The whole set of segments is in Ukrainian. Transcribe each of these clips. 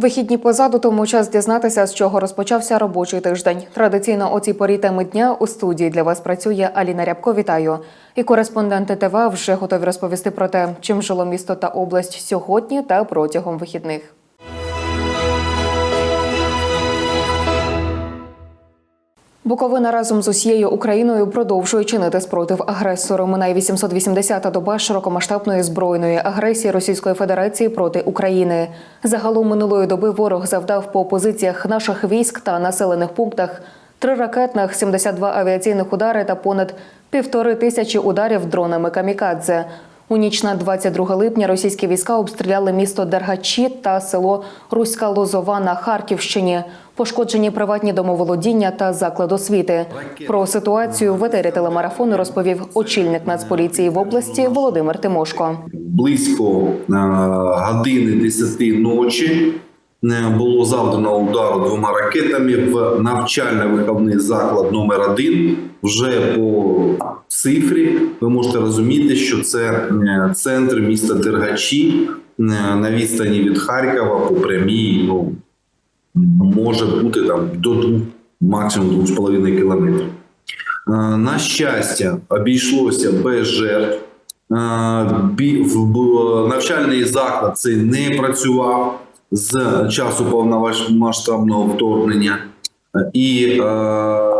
Вихідні позаду, тому час дізнатися, з чого розпочався робочий тиждень. Традиційно о цій порі теми дня у студії для вас працює Аліна Рябко. Вітаю. І кореспонденти ТВ вже готові розповісти про те, чим жило місто та область сьогодні та протягом вихідних. Буковина разом з усією Україною продовжує чинити спротив агресору. Минає 880-та доба широкомасштабної збройної агресії Російської Федерації проти України. Загалом минулої доби ворог завдав по позиціях наших військ та населених пунктах три ракетних, 72 авіаційних удари та понад півтори тисячі ударів дронами камікадзе. У ніч на 22 липня російські війська обстріляли місто Дергачі та село Руська Лозова на Харківщині. Пошкоджені приватні домоволодіння та заклад освіти. Про ситуацію в етері телемарафону розповів очільник Нацполіції в області Володимир Тимошко. близько е, години 10 ночі е, було завдано удару двома ракетами в навчально-виховний заклад номер 1 Вже по цифрі ви можете розуміти, що це е, центр міста Дергачі на відстані від Харкова по прямій. Ну може бути там до двох, максимум 2,5 кілометрів. Е, На щастя, обійшлося без жертв. Е, Навчальний заклад цей не працював з часу повномасштабного вторгнення е, і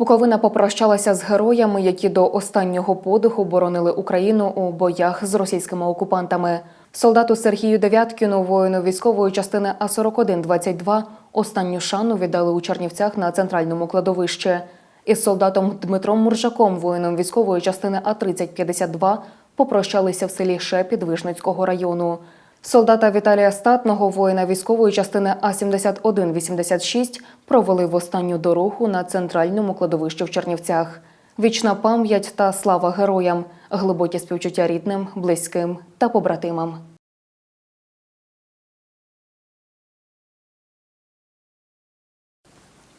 Буковина попрощалася з героями, які до останнього подиху боронили Україну у боях з російськими окупантами. Солдату Сергію Дев'яткіну, воїну військової частини А4122, останню шану віддали у Чернівцях на центральному кладовищі. Із солдатом Дмитром Муржаком, воїном військової частини А3052, попрощалися в селі Шепіт Вишницького району. Солдата Віталія Статного, воїна військової частини А7186, провели в останню дорогу на центральному кладовищі в Чернівцях. Вічна пам'ять та слава героям, глибокі співчуття рідним, близьким та побратимам.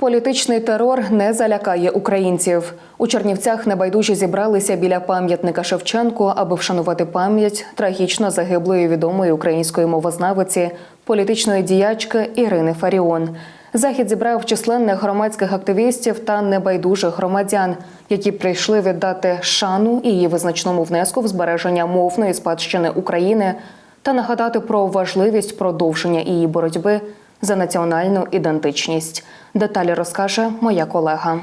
Політичний терор не залякає українців. У Чернівцях небайдужі зібралися біля пам'ятника Шевченку, аби вшанувати пам'ять трагічно загиблої відомої української мовознавиці, політичної діячки Ірини Фаріон. Захід зібрав численних громадських активістів та небайдужих громадян, які прийшли віддати шану її визначному внеску в збереження мовної спадщини України та нагадати про важливість продовження її боротьби за національну ідентичність. Деталі розкаже моя колега.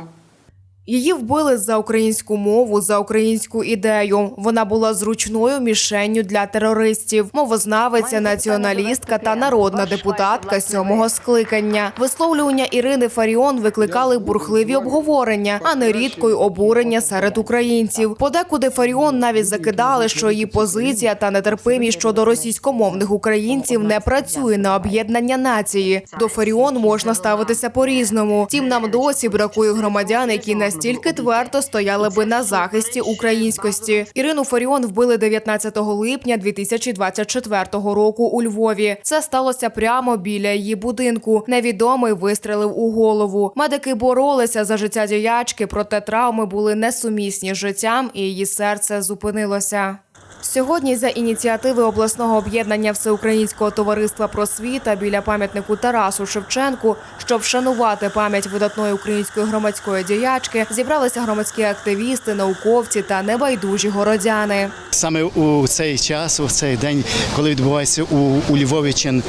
Її вбили за українську мову, за українську ідею. Вона була зручною мішенню для терористів, мовознавиця, націоналістка та народна депутатка сьомого скликання. Висловлювання Ірини Фаріон викликали бурхливі обговорення, а нерідко й обурення серед українців. Подекуди Фаріон навіть закидали, що її позиція та нетерпимість щодо російськомовних українців не працює на об'єднання нації. До Фаріон можна ставитися по-різному. Втім, нам досі бракує громадян, які настільки твердо стояли би на захисті українськості. Ірину Фаріон вбили 19 липня 2024 року у Львові. Це сталося прямо біля її будинку. Невідомий вистрелив у голову. Медики боролися за життя діячки, проте травми були несумісні з життям, і її серце зупинилося. Сьогодні за ініціативи обласного об'єднання Всеукраїнського товариства просвіта біля пам'ятнику Тарасу Шевченку, щоб вшанувати пам'ять видатної української громадської діячки, зібралися громадські активісти, науковці та небайдужі городяни. Саме у цей час, у цей день, коли відбувається у, у Львовічин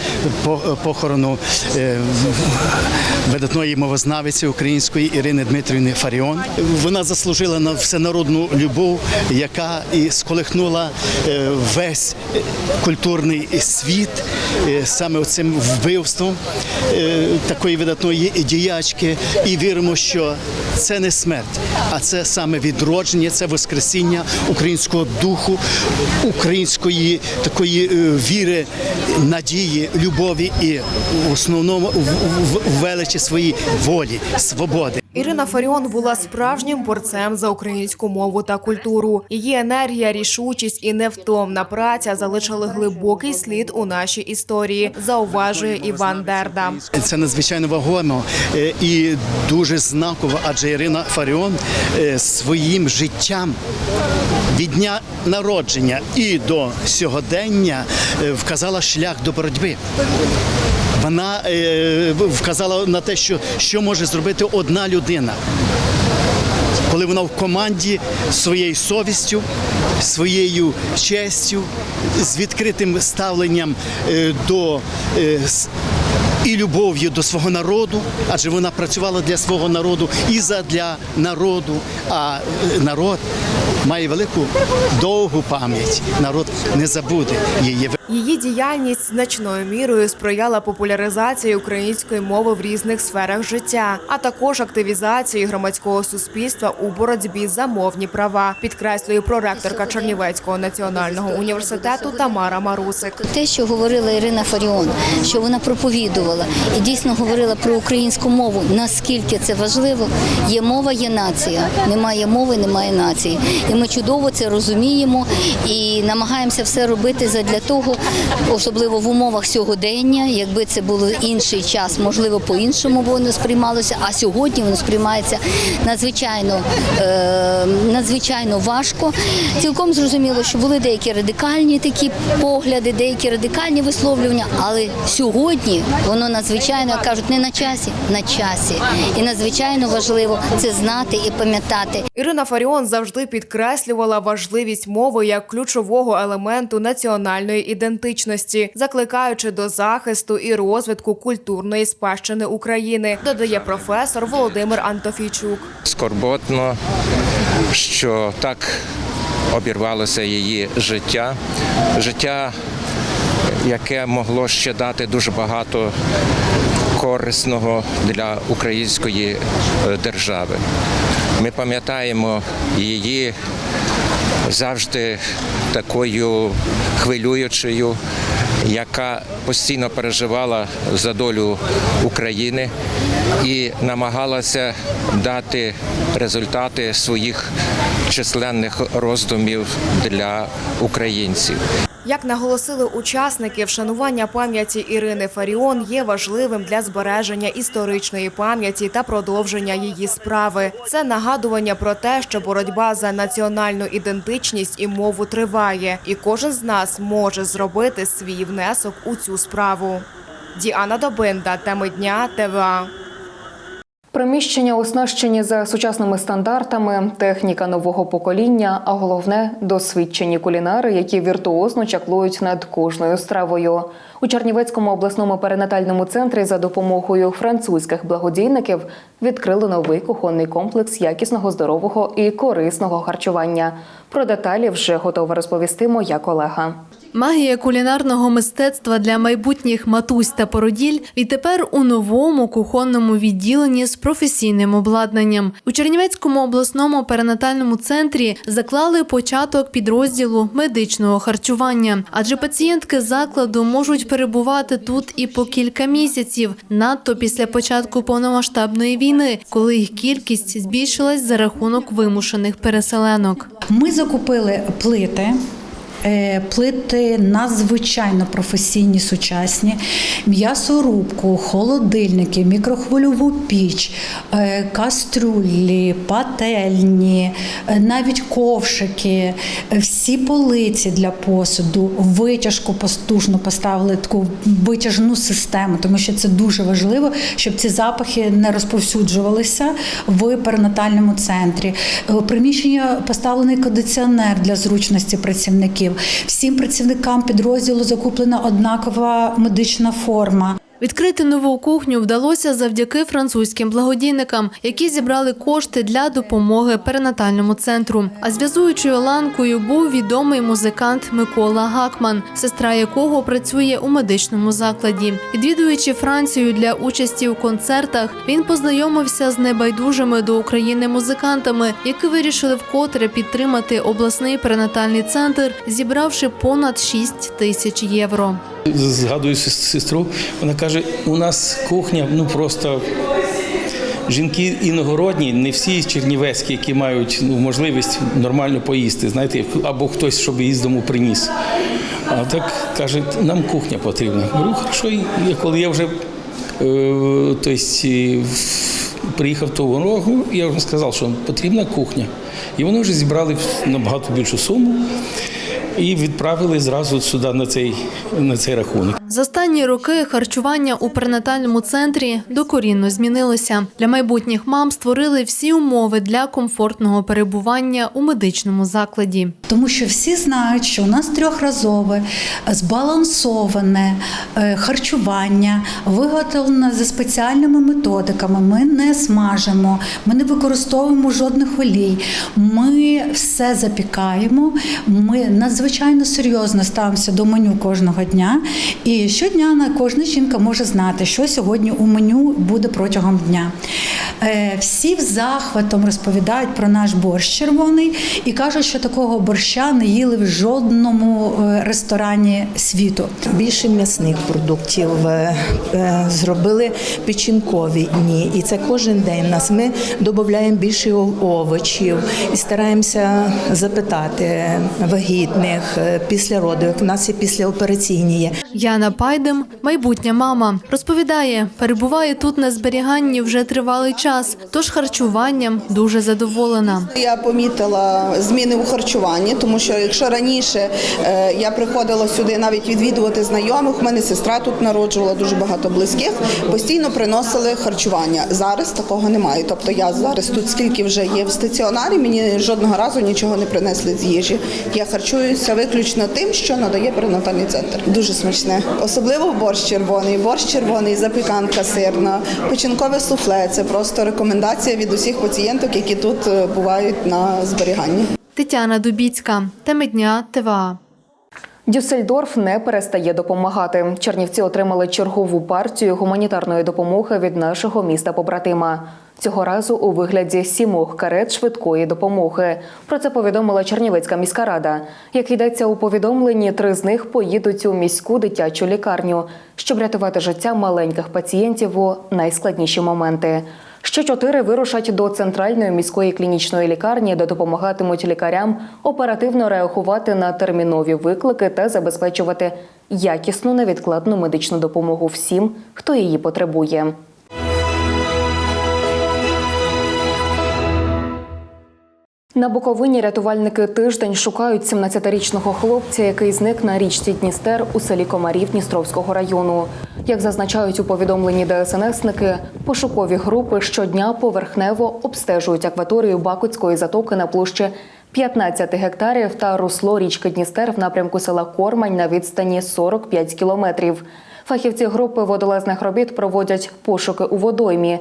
по- похорону е, видатної мовознавиці української Ірини Дмитрівни Фаріон, вона заслужила на всенародну любов, яка і сколихнула весь е, культурний світ е, саме цим вбивством е, такої видатної діячки. І віримо, що це не смерть, а це саме відродження, це воскресіння українського духу, української такої віри, надії, любові і в основному в величі своїй волі, свободи. Ірина Фаріон була справжнім борцем за українську мову та культуру. Її енергія, рішучість і невтомна праця залишили глибокий слід у нашій історії. Зауважує Іван Дерда. Це надзвичайно вагомо е, і дуже знаково, адже Ірина Фаріон е, своїм життям від дня народження і до сьогодення е, вказала шлях до боротьби. Вона е, вказала на те, що, що може зробити одна людина. Коли вона в команді своєю совістю, своєю честю, з відкритим ставленням е, до е, і любов'ю до свого народу, адже вона працювала для свого народу і задля народу. А народ має велику довгу пам'ять. Народ не забуде її. Її діяльність значною мірою сприяла популяризації української мови в різних сферах життя, а також активізації громадського суспільства у боротьбі за мовні права, підкреслює проректорка Чернівецького національного університету Тамара Марусик. Те, що говорила Ірина Фаріон, що вона проповідувала і дійсно говорила про українську мову, наскільки це важливо, є мова, є нація. Немає мови, немає нації. І ми чудово це розуміємо і намагаємося все робити задля того, особливо в умовах сьогодення. Якби це був інший час, можливо, по-іншому воно сприймалося. А сьогодні воно сприймається надзвичайно, е, надзвичайно важко. Цілком зрозуміло, що були деякі радикальні такі погляди, деякі радикальні висловлювання, але сьогодні воно надзвичайно як кажуть не на часі, на часі. І надзвичайно важливо це знати і пам'ятати. Ірина Фаріон завжди підкреслювала важливість мови як ключового елементу національної ідентичності, закликаючи до захисту і розвитку культурної спадщини України, додає професор Володимир Антофійчук. скорботно, що так обірвалося її життя. Життя, яке могло ще дати дуже багато корисного для української е, держави. Ми пам'ятаємо її завжди такою хвилюючою, яка постійно переживала за долю України і намагалася дати результати своїх численних роздумів для українців. Як наголосили учасники, вшанування пам'яті Ірини Фаріон є важливим для збереження історичної пам'яті та продовження її справи. Це нагадування про те, що боротьба за національну ідентичність і мову триває, і кожен з нас може зробити свій внесок у цю справу. Діана Добинда, теми дня ТВА. Приміщення оснащені за сучасними стандартами, техніка нового покоління, а головне досвідчені кулінари, які віртуозно чаклують над кожною стравою. У Чернівецькому обласному перинатальному центрі за допомогою французьких благодійників відкрили новий кухонний комплекс якісного, здорового і корисного харчування. Про деталі вже готова розповісти моя колега. Магія кулінарного мистецтва для майбутніх матусь та породіль відтепер у новому кухонному відділенні з професійним обладнанням. У Чернівецькому обласному перинатальному центрі заклали початок підрозділу медичного харчування, адже пацієнтки закладу можуть перебувати тут і по кілька місяців, надто після початку повномасштабної війни, коли їх кількість збільшилась за рахунок вимушених переселенок. Ми закупили плити. Е, Плити надзвичайно професійні, сучасні, м'ясорубку, холодильники, мікрохвильову піч, е, кастрюлі, пательні, е, навіть ковшики, всі полиці для посуду, витяжку постужно поставили таку витяжну систему, тому що це дуже важливо, щоб ці запахи не розповсюджувалися в перинатальному центрі. У приміщення поставлений кондиціонер для зручності працівників. Всім працівникам підрозділу закуплена однакова медична форма. Відкрити нову кухню вдалося завдяки французьким благодійникам, які зібрали кошти для допомоги перинатальному центру. А зв'язуючою ланкою був відомий музикант Микола Гакман, сестра якого працює у медичному закладі. Відвідуючи Францію для участі у концертах, він познайомився з небайдужими до України музикантами, які вирішили вкотре підтримати обласний перинатальний центр, зібравши понад 6 тисяч євро. Згадую сестру, вона каже, у нас кухня ну просто жінки іногородні, не всі чернівецькі, які мають ну, можливість нормально поїсти, знаєте, або хтось, щоб її з дому приніс. А так каже, нам кухня потрібна. Говорю, хорошо, я- коли я вже е, тобто, приїхав ту рогу, я вже сказав, що потрібна кухня. І вони вже зібрали набагато більшу суму і відправили зразу сюди на цей, на цей рахунок. За останні роки харчування у перинатальному центрі докорінно змінилося. Для майбутніх мам створили всі умови для комфортного перебування у медичному закладі. Тому що всі знають, що у нас трьохразове, збалансоване е, харчування, виготовлене за спеціальними методиками. Ми не смажимо, ми не використовуємо жодних олій. Ми все запікаємо. Ми надзвичайно серйозно ставимося до меню кожного дня. І щодня кожна жінка може знати, що сьогодні у меню буде протягом дня. Е, Всі в захватом розповідають про наш борщ червоний і кажуть, що такого борща не їли в жодному е, ресторані світу. Більше м'ясних продуктів е, зробили печінкові дні, і це кожен день. У нас ми додаємо більше овочів і стараємося запитати вагітних після родів. як В нас є післяопераційні є. Яна Пайдем, майбутня мама, розповідає, перебуває тут на зберіганні вже тривалий час, тож харчуванням дуже задоволена. Я помітила зміни у харчуванні, тому що якщо раніше е, я приходила сюди навіть відвідувати знайомих, в мене сестра тут народжувала дуже багато близьких, постійно приносили харчування. Зараз такого немає. Тобто я зараз тут скільки вже є в стаціонарі, мені жодного разу нічого не принесли з їжі. Я харчуюся виключно тим, що надає перинатальний центр. Дуже смачне, особливо борщ червоний, борщ червоний, запіканка сирна, печінкове суфле. Це просто рекомендація від усіх пацієнток, які тут е, бувають на зберіганні. Тетяна Дубіцька, теми дня ТВА. Дюссельдорф не перестає допомагати. Чернівці отримали чергову партію гуманітарної допомоги від нашого міста побратима. Цього разу у вигляді сімох карет швидкої допомоги. Про це повідомила Чернівецька міська рада. Як йдеться у повідомленні, три з них поїдуть у міську дитячу лікарню, щоб рятувати життя маленьких пацієнтів у найскладніші моменти. Ще чотири вирушать до центральної міської клінічної лікарні, де допомагатимуть лікарям оперативно реагувати на термінові виклики та забезпечувати якісну невідкладну медичну допомогу всім, хто її потребує. На Буковині рятувальники тиждень шукають 17-річного хлопця, який зник на річці Дністер у селі Комарів Дністровського району. Як зазначають у повідомленні ДСНСники, пошукові групи щодня поверхнево обстежують акваторію Бакутської затоки на площі 15 гектарів та русло річки Дністер в напрямку села Кормань на відстані 45 кілометрів. Фахівці групи водолазних робіт проводять пошуки у водоймі.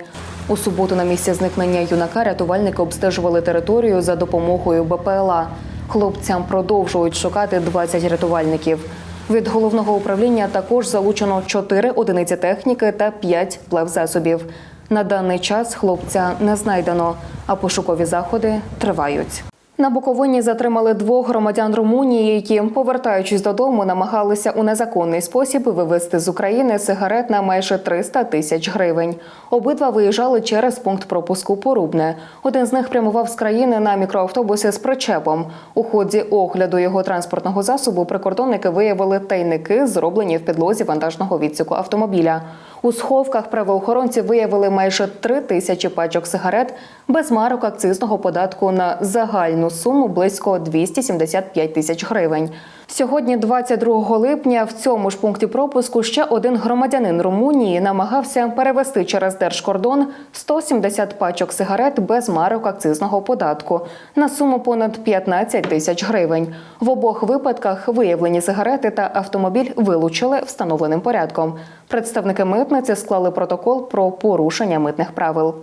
У суботу на місці зникнення юнака рятувальники обстежували територію за допомогою БПЛА. Хлопцям продовжують шукати 20 рятувальників. Від головного управління також залучено 4 одиниці техніки та 5 плевзасобів. На даний час хлопця не знайдено, а пошукові заходи тривають. На Буковині затримали двох громадян Румунії, які, повертаючись додому, намагалися у незаконний спосіб вивезти з України сигарет на майже 300 тисяч гривень. Обидва виїжджали через пункт пропуску Порубне. Один з них прямував з країни на мікроавтобусі з причепом. У ході огляду його транспортного засобу прикордонники виявили тайники, зроблені в підлозі вантажного відсіку автомобіля. У сховках правоохоронці виявили майже три тисячі пачок сигарет без марок акцизного податку на загальну суму близько 275 тисяч гривень. Сьогодні, 22 липня, в цьому ж пункті пропуску ще один громадянин Румунії намагався перевести через держкордон 170 пачок сигарет без марок акцизного податку на суму понад 15 тисяч гривень. В обох випадках виявлені сигарети та автомобіль вилучили встановленим порядком. Представники митниці склали протокол про порушення митних правил.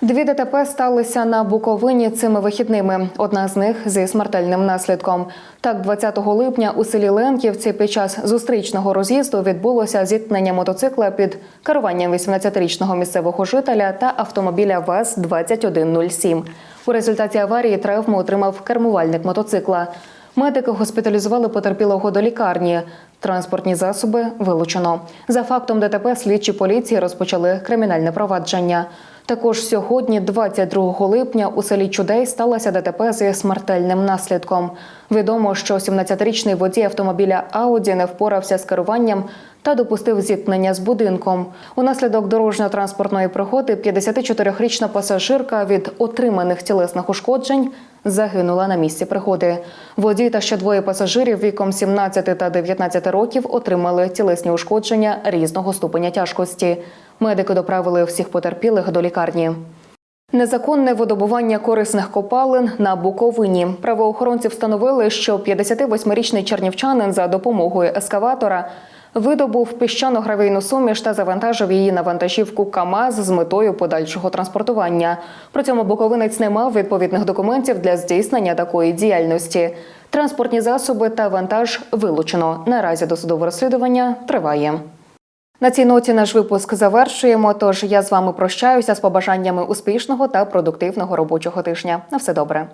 Дві ДТП сталися на Буковині цими вихідними. Одна з них зі смертельним наслідком. Так, 20 липня у селі Ленківці під час зустрічного роз'їзду відбулося зіткнення мотоцикла під керуванням 18-річного місцевого жителя та автомобіля ВАЗ-2107. У результаті аварії травму отримав кермувальник мотоцикла. Медики госпіталізували потерпілого до лікарні. Транспортні засоби вилучено. За фактом ДТП слідчі поліції розпочали кримінальне провадження. Також сьогодні, 22 липня, у селі Чудей сталося ДТП зі смертельним наслідком. Відомо, що 17-річний водій автомобіля Ауді не впорався з керуванням та допустив зіткнення з будинком. Унаслідок дорожньо-транспортної пригоди 54-річна пасажирка від отриманих тілесних ушкоджень загинула на місці пригоди. Водій та ще двоє пасажирів віком 17 та 19 років отримали тілесні ушкодження різного ступеня тяжкості. Медики доправили всіх потерпілих до лікарні. Незаконне видобування корисних копалин на Буковині. Правоохоронці встановили, що 58-річний чернівчанин за допомогою ескаватора видобув піщано-гравійну суміш та завантажив її на вантажівку КАМАЗ з метою подальшого транспортування. При цьому буковинець не мав відповідних документів для здійснення такої діяльності. Транспортні засоби та вантаж вилучено. Наразі досудове розслідування триває. На цій ноті наш випуск завершуємо. Тож я з вами прощаюся з побажаннями успішного та продуктивного робочого тижня. На все добре.